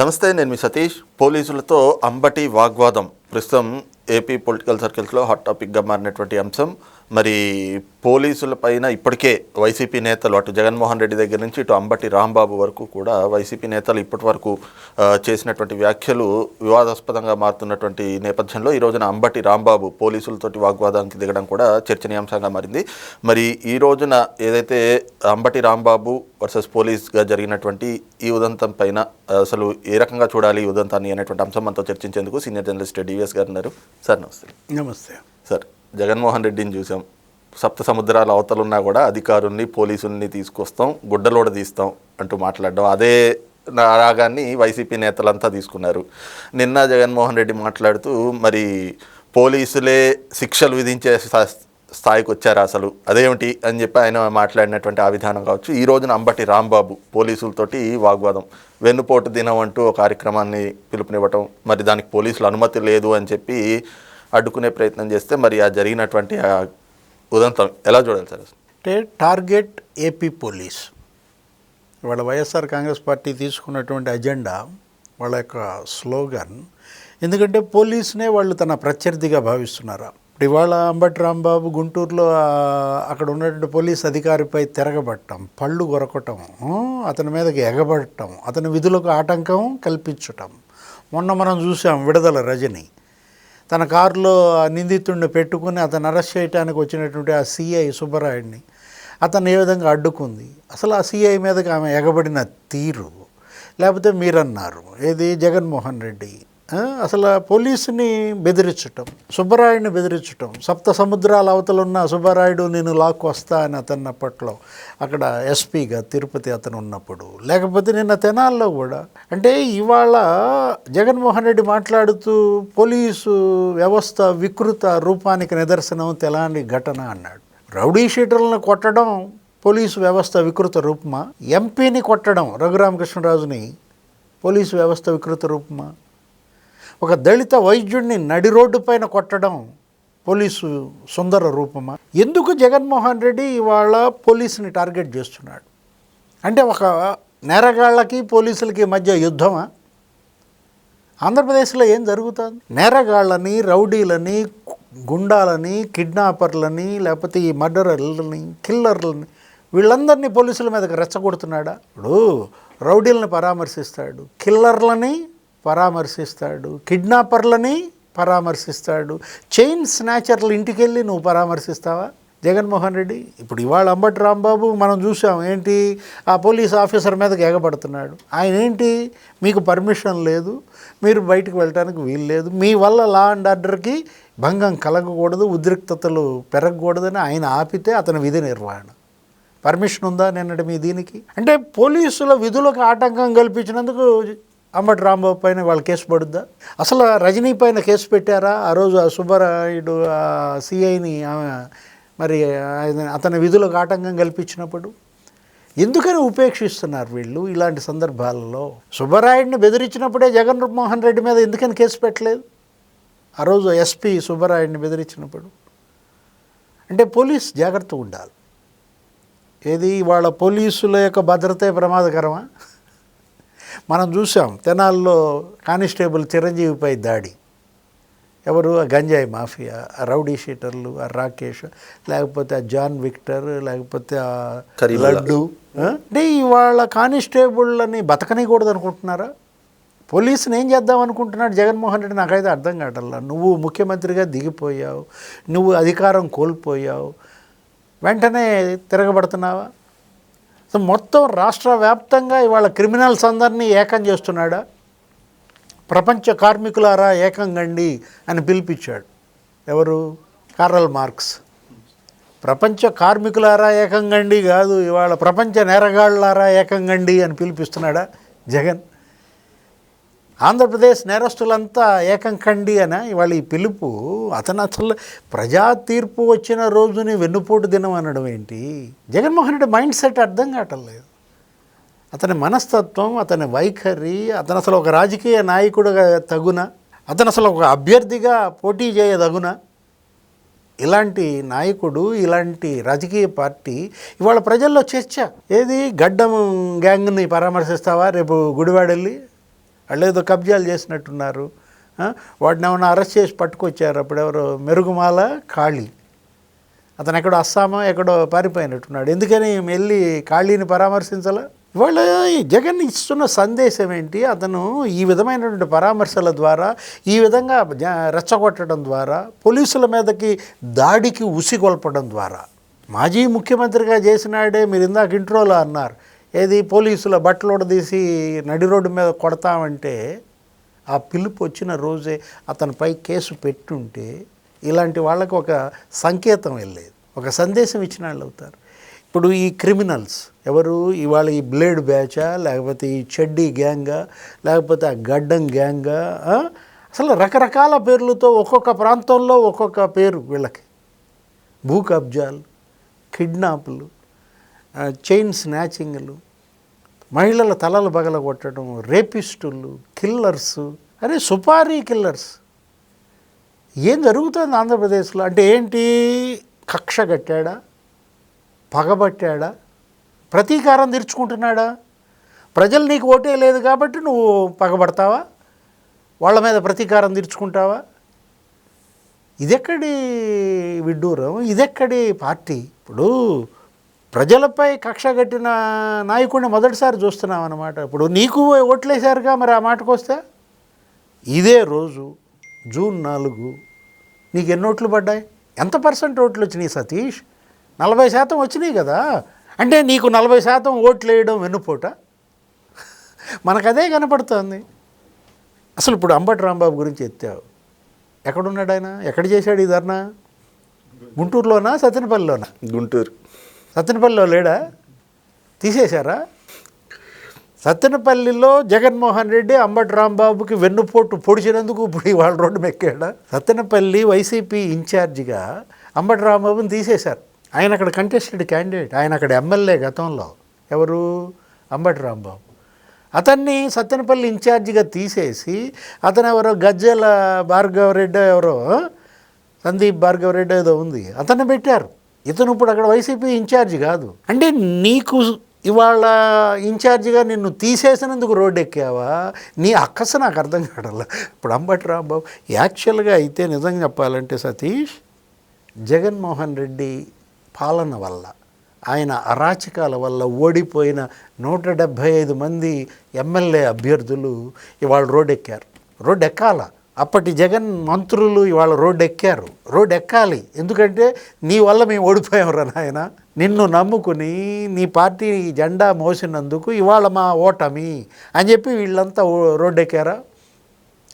నమస్తే నేను మీ సతీష్. పోలీసులతో అంబటి వాగ్వాదం. ప్రస్తుతం ఏపీ పొలిటికల్ సర్కిల్స్లో హాట్ టాపిక్గా మారినటువంటి అంశం. మరి పోలీసుల పైన ఇప్పటికే వైసీపీ నేతలు అటు జగన్మోహన్ రెడ్డి దగ్గర నుంచి ఇటు అంబటి రాంబాబు వరకు కూడా వైసీపీ నేతలు ఇప్పటి వరకు చేసినటువంటి వ్యాఖ్యలు వివాదాస్పదంగా మారుతున్నటువంటి నేపథ్యంలో ఈ రోజున అంబటి రాంబాబు పోలీసులతోటి వాగ్వాదానికి దిగడం కూడా చర్చనీయాంశంగా మారింది. మరి ఈ రోజున ఏదైతే అంబటి రాంబాబు వర్సెస్ పోలీస్గా జరిగినటువంటి ఈ ఉదంతం పైన అసలు ఏ రకంగా చూడాలి ఈ ఉదంతాన్ని అనేటువంటి అంశం మనతో చర్చించేందుకు సీనియర్ జర్నలిస్ట్ డివిఎస్ గారు ఉన్నారు. సార్ నమస్తే. నమస్తే. సార్ జగన్మోహన్ రెడ్డిని చూసాం. సప్త సముద్రాల అవతలున్నా కూడా అధికారుల్ని పోలీసుల్ని తీసుకొస్తాం గుడ్డలోడ తీస్తాం అంటూ మాట్లాడడం. అదే నా రాగాన్ని వైసీపీ నేతలంతా తీసుకున్నారు. నిన్న జగన్మోహన్ రెడ్డి మాట్లాడుతూ మరి పోలీసులే శిక్షలు విధించే స్థా- స్థాయికి వచ్చారు అసలు. అదేమిటి? అని చెప్పి ఆయన మాట్లాడినటువంటి ఆ విధానం కావచ్చు. ఈ రోజున అంబటి రాంబాబు పోలీసులతోటి వాగ్వాదం. వెన్నుపోటు దినం అంటూ ఒక కార్యక్రమాన్ని పిలుపునివ్వటం. మరి దానికి పోలీసులు అనుమతి లేదు అని చెప్పి అడ్డుకునే ప్రయత్నం చేస్తే మరి ఆ జరిగినటువంటి ఆ ఉదంతం ఎలా చూడాలి సార్ అంటే టార్గెట్ ఏపీ పోలీస్. వాళ్ళ వైఎస్ఆర్ కాంగ్రెస్ పార్టీ తీసుకున్నటువంటి అజెండా వాళ్ళ యొక్క స్లోగన్. ఎందుకంటే పోలీసునే వాళ్ళు తన ప్రత్యర్థిగా భావిస్తున్నారు? ఇప్పుడు ఇవాళ అంబటి రాంబాబు గుంటూరులో అక్కడ ఉన్నటువంటి పోలీస్ అధికారిపై తిరగబట్టం పళ్ళు కొరకటం అతని మీదకి ఎగబడటం అతని విధులకు ఆటంకం కల్పించటం. మొన్న మనం చూసాం విడుదల రజని. తన కారులో నిందితుడిని పెట్టుకుని అతను అరెస్ట్ చేయడానికి వచ్చినటువంటి ఆ సిఐ సుబ్బరాయుడిని అతను ఏ విధంగా అడ్డుకుంది? అసలు ఆ సిఐ మీదకి ఆమె ఎగబడిన తీరు? లేకపోతే మీరన్నారు? ఏది? జగన్మోహన్ రెడ్డి. అసలు పోలీసుని బెదిరించటం సుబ్బరాయుడిని బెదిరించటం సప్త సముద్రాల అవతల ఉన్న సుబ్బరాయుడు నేను లాక్కు వస్తా అని అతను అప్పట్లో అక్కడ ఎస్పీగా తిరుపతి అతను ఉన్నప్పుడు. లేకపోతే నిన్న తెనాల్లో కూడా. అంటే ఇవాళ జగన్మోహన్ రెడ్డి మాట్లాడుతూ పోలీసు వ్యవస్థ వికృత రూపానికి నిదర్శనం తెలాని ఘటన అన్నాడు. రౌడీ షీటర్లను కొట్టడం పోలీసు వ్యవస్థ వికృత రూపమా? ఎంపీని కొట్టడం రఘురామకృష్ణరాజుని పోలీసు వ్యవస్థ వికృత రూపమా? ఒక దళిత వైద్యుడిని నడి రోడ్డు పైన కొట్టడం పోలీసు సుందర రూపమా? ఎందుకు జగన్మోహన్ రెడ్డి ఇవాళ పోలీసుని టార్గెట్ చేస్తున్నాడు? అంటే ఒక నేరగాళ్ళకి పోలీసులకి మధ్య యుద్ధమా? ఆంధ్రప్రదేశ్లో ఏం జరుగుతుంది? నేరగాళ్ళని రౌడీలని గుండాలని కిడ్నాపర్లని లేకపోతే ఈ మర్డరర్లని కిల్లర్లని వీళ్ళందరినీ పోలీసుల మీదకి రెచ్చగొడుతున్నాడా? ఇప్పుడు రౌడీలను పరామర్శిస్తాడు కిల్లర్లని పరామర్శిస్తాడు. కిడ్నాపర్లని పరామర్శిస్తాడు. చైన్ స్నాచర్లు ఇంటికి వెళ్ళి నువ్వు పరామర్శిస్తావా? జగన్మోహన్ రెడ్డి ఇప్పుడు ఇవాళ అంబటి రాంబాబు మనం చూసాం ఏంటి ఆ పోలీస్ ఆఫీసర్ మీదకి ఎగబడుతున్నాడు. ఆయన ఏంటి మీకు పర్మిషన్ లేదు మీరు బయటకు వెళ్ళడానికి వీలు లేదు మీ వల్ల లా అండ్ ఆర్డర్కి భంగం కలగకూడదు ఉద్రిక్తతలు పెరగకూడదని ఆయన ఆపితే అతని విధి నిర్వహణ. పర్మిషన్ ఉందా నిన్నటి మీ దీనికి? అంటే పోలీసుల విధులకు ఆటంకం కల్పించినందుకు అంబటి రాంబాబు పైన వాళ్ళ కేసు పడుద్దా? అసలు రజనీ పైన కేసు పెట్టారా? ఆ రోజు ఆ సుబ్బరాయుడు సిఐని ఆమె మరి అతని విధులకు ఆటంకం కల్పించినప్పుడు ఎందుకని ఉపేక్షిస్తున్నారు వీళ్ళు ఇలాంటి సందర్భాలలో? సుబ్బరాయుడిని బెదిరించినప్పుడే జగన్మోహన్ రెడ్డి మీద ఎందుకని కేసు పెట్టలేదు? ఆ రోజు ఎస్పీ సుబ్బరాయుడిని బెదిరించినప్పుడు. అంటే పోలీస్ జాగ్రత్త ఉండాలి. ఏది వాళ్ళ పోలీసుల యొక్క భద్రతే ప్రమాదకరమా? మనం చూసాం తెనాల్లో కానిస్టేబుల్ చిరంజీవిపై దాడి. ఎవరు? ఆ గంజాయి మాఫియా ఆ రౌడీ షీటర్లు ఆ రాకేష్ లేకపోతే ఆ జాన్ విక్టర్ లేకపోతే ఆ. లడ్డు? అంటే ఇవాళ కానిస్టేబుళ్ళని బతకనికూడదు అనుకుంటున్నారా పోలీసుని ఏం చేద్దాం అనుకుంటున్నాడు జగన్మోహన్ రెడ్డి? నాకైతే అర్థం కావట్లా. నువ్వు ముఖ్యమంత్రిగా దిగిపోయావు నువ్వు అధికారం కోల్పోయావు వెంటనే తిరగబడుతున్నావా? మొత్తం రాష్ట్ర వ్యాప్తంగా ఇవాళ క్రిమినల్స్ అందరినీ ఏకం చేస్తున్నాడా? ప్రపంచ కార్మికులారా ఏకంగండి అని పిలిపించాడు. ఎవరు? Karl Marx. ప్రపంచ కార్మికులారా ఏకంగండి కాదు ఇవాళ ప్రపంచ నేరగాళ్ళారా ఏకంగండి అని పిలిపిస్తున్నాడా జగన్? ఆంధ్రప్రదేశ్ నేరస్తులంతా ఏకం కండి అని ఇవాళ ఈ పిలుపు అతను అసలు ప్రజా తీర్పు వచ్చిన రోజుని వెన్నుపోటు దినం అనడం ఏంటి? జగన్మోహన్ రెడ్డి మైండ్ సెట్ అర్థం కావట్లేదు అతని మనస్తత్వం అతని వైఖరి అతను అసలు ఒక రాజకీయ నాయకుడుగా తగున? అతను అసలు ఒక అభ్యర్థిగా పోటీ చేయదగున? ఇలాంటి నాయకుడు ఇలాంటి రాజకీయ పార్టీ ఇవాళ ప్రజల్లో చర్చ. ఏది? గడ్డం గ్యాంగ్ని పరామర్శిస్తావా? రేపు గుడివాడెళ్ళి వాళ్ళు ఏదో కబ్జాలు చేసినట్టున్నారు. వాడిని ఏమైనా అరెస్ట్ చేసి పట్టుకొచ్చారు అప్పుడు ఎవరు మెరుగుమాల కాళీ అతను ఎక్కడో అస్సామా ఎక్కడో పారిపోయినట్టున్నాడు. ఎందుకని వెళ్ళి ఖాళీని పరామర్శించాల? ఇవాళ ఈ జగన్ ఇస్తున్న సందేశం ఏంటి? అతను ఈ విధమైనటువంటి పరామర్శల ద్వారా ఈ విధంగా జ- రెచ్చగొట్టడం ద్వారా పోలీసుల మీదకి దాడికి ఉసిగొల్పడం ద్వారా. మాజీ ముఖ్యమంత్రిగా చేసినాడే మీరు ఇందాక ఇంట్రోలో అన్నారు. ఏది పోలీసుల బట్టలు తీసి నడి రోడ్డు మీద కొడతామంటే ఆ పిలుపు వచ్చిన రోజే అతనిపై కేసు పెట్టుంటే ఇలాంటి వాళ్ళకు ఒక సంకేతం వెళ్ళేది. ఒక సందేశం ఇచ్చిన వాళ్ళు అవుతారు. ఇప్పుడు ఈ క్రిమినల్స్ ఎవరు? ఇవాళ ఈ బ్లేడ్ బ్యాచా? లేకపోతే ఈ చెడ్డీ గ్యాంగా? లేకపోతే ఆ గడ్డం గ్యాంగా? అసలు రకరకాల పేర్లతో ఒక్కొక్క ప్రాంతంలో ఒక్కొక్క పేరు వీళ్ళకి. భూ కబ్జాలు కిడ్నాప్లు చైన్ స్నాచింగ్లు మహిళల తలలు బగలగొట్టడం రేపిస్టులు కిల్లర్స్ అరే సుపారీ కిల్లర్స్. ఏం జరుగుతుంది ఆంధ్రప్రదేశ్లో? అంటే ఏంటి? కక్ష కట్టాడా? పగబట్టాడా? ప్రతీకారం తీర్చుకుంటున్నాడా? ప్రజలు నీకు ఓటే లేదు కాబట్టి నువ్వు పగబడతావా? వాళ్ళ మీద ప్రతీకారం తీర్చుకుంటావా? ఇదెక్కడి విడ్డూరం? ఇదెక్కడి పార్టీ? ఇప్పుడు ప్రజలపై కక్ష కట్టిన నాయకుడిని మొదటిసారి చూస్తున్నాం అన్నమాట ఇప్పుడు నీకు ఓట్లేశారుగా మరి ఆ మాటకు వస్తే? ఇదే రోజు జూన్ నాలుగు నీకు ఎన్ని ఓట్లు పడ్డాయి? ఎంత పర్సెంట్ ఓట్లు వచ్చినాయి సతీష్? నలభై శాతం వచ్చినాయి కదా. అంటే నీకు నలభై శాతం ఓట్లు వేయడం వెన్నుపోట? మనకు అదే కనపడుతోంది. అసలు ఇప్పుడు అంబటి రాంబాబు గురించి ఎత్తావు. ఎక్కడున్నాడు ఆయన? ఎక్కడ చేశాడు ఈ ధర్నా? గుంటూరులోనా సత్యనపల్లిలోనా? గుంటూరు. సత్తెనపల్లిలో లేడా? తీసేశారా? సత్తెనపల్లిలో జగన్మోహన్ రెడ్డి అంబటి రాంబాబుకి వెన్నుపోటు పొడిచినందుకు ఇప్పుడు ఇవాళ రోడ్డు మెక్కాడా? సత్తెనపల్లి వైసీపీ ఇన్ఛార్జిగా అంబటి రాంబాబుని తీసేశారు. ఆయన అక్కడ కంటెస్టెడ్ క్యాండిడేట్ ఆయన అక్కడ ఎమ్మెల్యే గతంలో. ఎవరు? అంబటి రాంబాబు. అతన్ని సత్తెనపల్లి ఇన్ఛార్జిగా తీసేసి అతను ఎవరో? గజ్జల భార్గవరెడ్డి ఎవరో? సందీప్ భార్గవరెడ్డి ఏదో ఉంది. అతన్ని పెట్టారు. ఇతను ఇప్పుడు అక్కడ వైసీపీ ఇన్ఛార్జి కాదు. అంటే నీకు ఇవాళ ఇన్ఛార్జిగా నిన్ను తీసేసినందుకు రోడ్డు ఎక్కావా నీ అక్కస నాకు అర్థం కావడాల ఇప్పుడు అంబటి రాంబాబు యాక్చువల్గా అయితే నిజంగా చెప్పాలంటే సతీష్ జగన్మోహన్ రెడ్డి పాలన వల్ల ఆయన అరాచకాల వల్ల ఓడిపోయిన నూట డెబ్భై ఐదు మంది ఎమ్మెల్యే అభ్యర్థులు ఇవాళ రోడ్డు ఎక్కారు రోడ్డు ఎక్కాల అప్పటి జగన్ మంత్రులు ఇవాళ రోడ్డు ఎక్కారు రోడ్డు ఎక్కాలి ఎందుకంటే నీ వల్ల మేము ఓడిపోయాం నాయన. నిన్ను నమ్ముకుని నీ పార్టీ జెండా మోసినందుకు ఇవాళ మా ఓటమి అని చెప్పి వీళ్ళంతా ఓ- రోడ్డు ఎక్కారా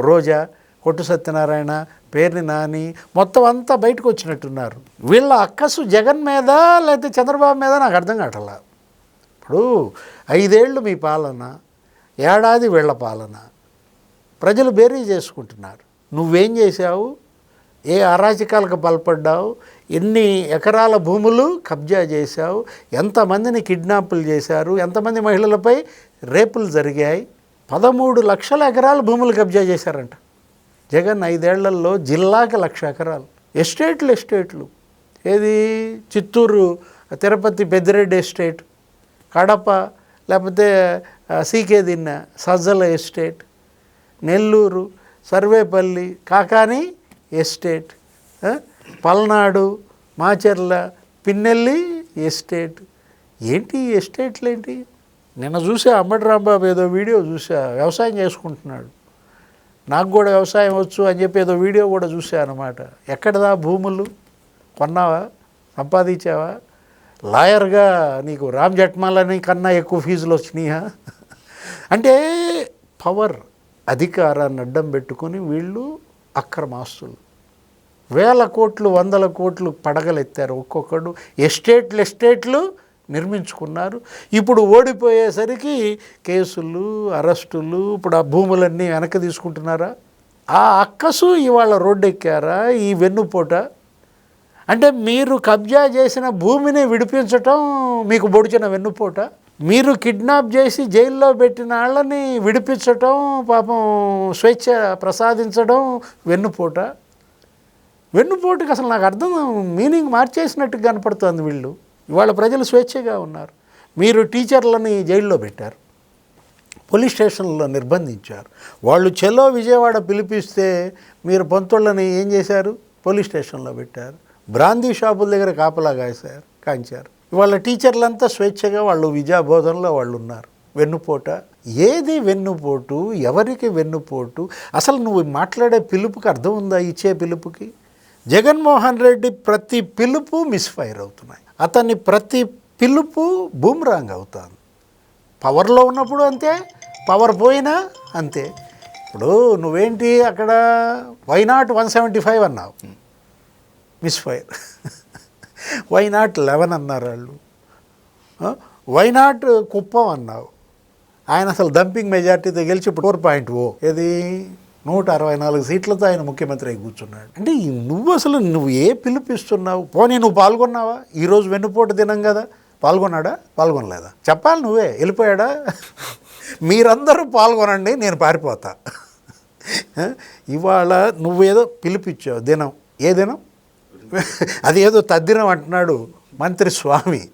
రోజా కొట్టు సత్యనారాయణ పేర్ని నాని మొత్తం అంతా బయటకు వచ్చినట్టున్నారు. వీళ్ళ అక్కసు జగన్ మీద లేకపోతే చంద్రబాబు మీద నాకు అర్థం కావట్లా? ఇప్పుడు ఐదేళ్ళు మీ పాలన ఏడాది వీళ్ళ పాలన. ప్రజలు బేరీ చేసుకుంటున్నారు. నువ్వేం చేశావు? ఏ అరాచకాలకు పాల్పడ్డావు ఎన్ని ఎకరాల భూములు కబ్జా చేశావు? ఎంతమందిని కిడ్నాపులు చేశారు? ఎంతమంది మహిళలపై రేపులు జరిగాయి? పదమూడు లక్షల ఎకరాల భూములు కబ్జా చేశారంట. జగన్ ఐదేళ్ళలో జిల్లాకి లక్ష ఎకరాలు. ఎస్టేట్లు ఎస్టేట్లు. ఏది? చిత్తూరు తిరుపతి పెద్దిరెడ్డి ఎస్టేట్. కడప లేకపోతే CK Dinne Sajjala estate. Nellore Sarvepalli Kakani estate Palnadu Macherla Pinnelli estate. ఏంటి ఎస్టేట్లు ఏంటి నిన్న చూసా అమ్మటి రాంబాబు ఏదో వీడియో చూసా వ్యవసాయం చేసుకుంటున్నాడు. నాకు కూడా వ్యవసాయం వచ్చు అని చెప్పి ఏదో వీడియో కూడా చూసా అనమాట ఎక్కడదా భూములు? కొన్నావా? సంపాదించావా? లాయర్గా నీకు రామ్ జట్మాలని కన్నా ఎక్కువ ఫీజులు వచ్చినాయా? అంటే పవర్. అధికారాన్ని అడ్డం పెట్టుకొని వీళ్ళు అక్రమాస్తులు. వేల కోట్లు వందల కోట్లు పడగలెత్తారు. ఒక్కొక్కడు ఎస్టేట్లు ఎస్టేట్లు నిర్మించుకున్నారు. ఇప్పుడు ఓడిపోయేసరికి కేసులు అరెస్టులు ఇప్పుడు ఆ భూములన్నీ వెనక్కి తీసుకుంటున్నారా? ఆ అక్కసు ఇవాళ రోడ్డెక్కారా? ఈ వెన్నుపోట? అంటే మీరు కబ్జా చేసిన భూమిని విడిపించటం మీకు బొడిచిన వెన్నుపోట? మీరు కిడ్నాప్ చేసి జైల్లో పెట్టిన వాళ్ళని విడిపించటం పాపం స్వేచ్ఛ ప్రసాదించడం వెన్నుపోట. వెన్నుపోటుకి అసలు నాకు అర్థం మీనింగ్ మార్చేసినట్టు కనపడుతుంది వీళ్ళు. ఇవాళ ప్రజలు స్వేచ్ఛగా ఉన్నారు. మీరు టీచర్లని జైల్లో పెట్టారు. పోలీస్ స్టేషన్లో నిర్బంధించారు. వాళ్ళు చెలో విజయవాడ పిలిపిస్తే మీరు పంతుళ్ళని ఏం చేశారు? పోలీస్ స్టేషన్లో పెట్టారు. బ్రాందీ షాపుల దగ్గర కాపలా కాశారు కాంచారు. వాళ్ళ టీచర్లంతా స్వేచ్ఛగా వాళ్ళు విద్యాబోధనలో వాళ్ళు ఉన్నారు వెన్నుపోట. ఏది వెన్నుపోటు? ఎవరికి వెన్నుపోటు? అసలు నువ్వు మాట్లాడే పిలుపుకి అర్థం ఉందా ఇచ్చే పిలుపుకి? జగన్మోహన్ రెడ్డి ప్రతి పిలుపు మిస్ఫైర్ అవుతున్నాయి. అతని ప్రతి పిలుపు బూమ్రాంగ్ అవుతాను పవర్లో ఉన్నప్పుడు అంతే పవర్ పోయినా అంతే. ఇప్పుడు నువ్వేంటి అక్కడ? Why not one seventy five అన్నావు. Misfire why not eleven అన్నారు వాళ్ళు? వై నాట్ కుప్పం అన్నావు? ఆయన అసలు డంపింగ్ మెజార్టీతో గెలిచి ఇప్పుడు ఫోర్ పాయింట్ ఓ. ఇది నూట అరవై నాలుగు సీట్లతో ఆయన ముఖ్యమంత్రి అయి కూర్చున్నాడు. అంటే నువ్వు అసలు నువ్వు ఏ పిలుపిస్తున్నావు పోనీ నువ్వు పాల్గొన్నావా? ఈరోజు వెన్నుపోటు దినం కదా. పాల్గొన్నాడా? పాల్గొనలేదా? చెప్పాలి నువ్వే. వెళ్ళిపోయాడా? మీరందరూ పాల్గొనండి నేను పారిపోతా. ఇవాళ నువ్వేదో పిలిపించావు దినం. ఏ దినం? అది ఏదో తద్దినం అంటున్నాడు మంత్రి స్వామి.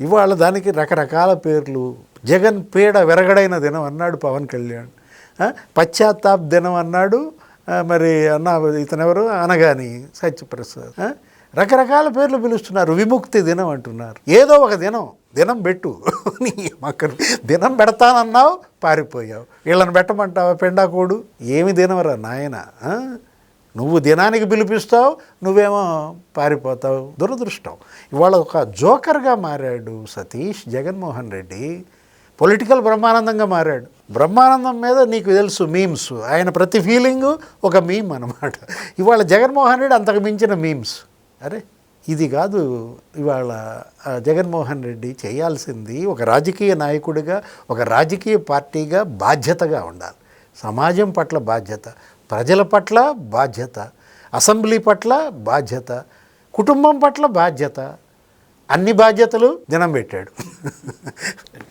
ఇవాళ దానికి రకరకాల పేర్లు. జగన్ పీడ విరగడైన దినం అన్నాడు పవన్ కళ్యాణ్. పశ్చాత్తాప్ దినం అన్నాడు మరి అన్న ఇతనెవరు అనగాని సత్యప్రసాద్. రకరకాల పేర్లు పిలుస్తున్నారు. విముక్తి దినం అంటున్నారు. ఏదో ఒక దినం. దినం పెట్టు. నీ మక్కలు దినం పెడతానన్నావు పారిపోయావు. వీళ్ళని పెట్టమంటావా? పెండాకోడు? ఏమి దినవరా నాయన? నువ్వు దినానికి పిలిపిస్తావు నువ్వేమో పారిపోతావు. దురదృష్టం. ఇవాళ ఒక జోకర్గా మారాడు సతీష్ జగన్మోహన్ రెడ్డి. పొలిటికల్ బ్రహ్మానందంగా మారాడు. బ్రహ్మానందం మీద నీకు తెలుసు మీమ్స్. ఆయన ప్రతి ఫీలింగు ఒక మీమ్ అనమాట ఇవాళ జగన్మోహన్ రెడ్డి అంతకు మించిన మీమ్స్. అరే ఇది కాదు. ఇవాళ జగన్మోహన్ రెడ్డి చేయాల్సింది ఒక రాజకీయ నాయకుడిగా ఒక రాజకీయ పార్టీగా బాధ్యతగా ఉండాలి. సమాజం పట్ల బాధ్యత. ప్రజల పట్ల బాధ్యత అసెంబ్లీ పట్ల బాధ్యత కుటుంబం పట్ల బాధ్యత అన్ని బాధ్యతలు దినం పెట్టాడు.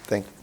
Thank you